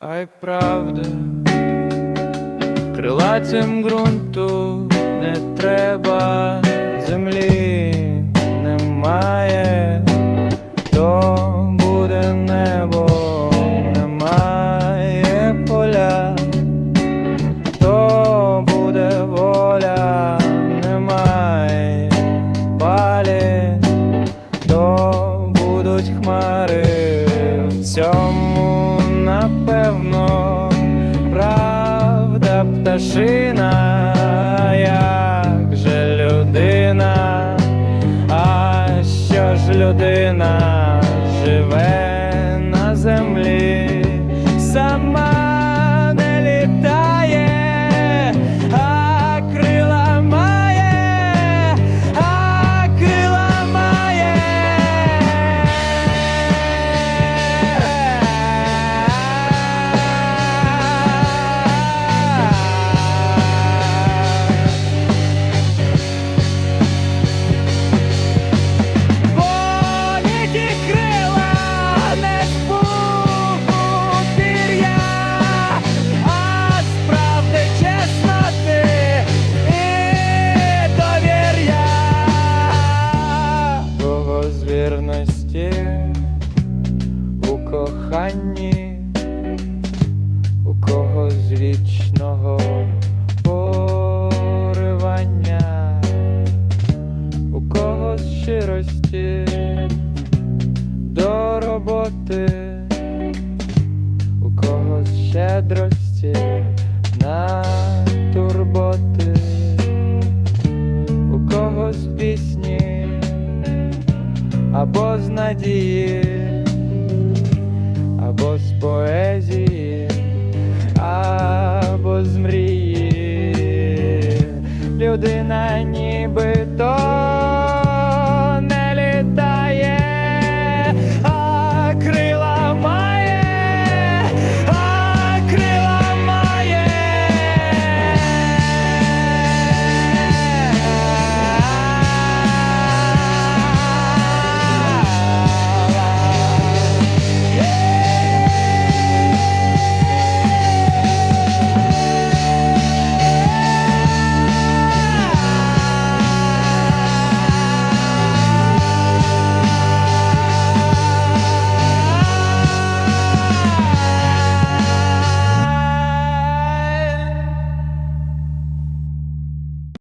а й правда, крилатим ґрунту не треба, землі немає, пташина, як же людина, а що ж людина живе на землі, коханні, у кого з вічного поривання у кого з щирості до роботи, у кого з щедрості на турботи, у кого пісні або з надії поезії або з мрії людина ні.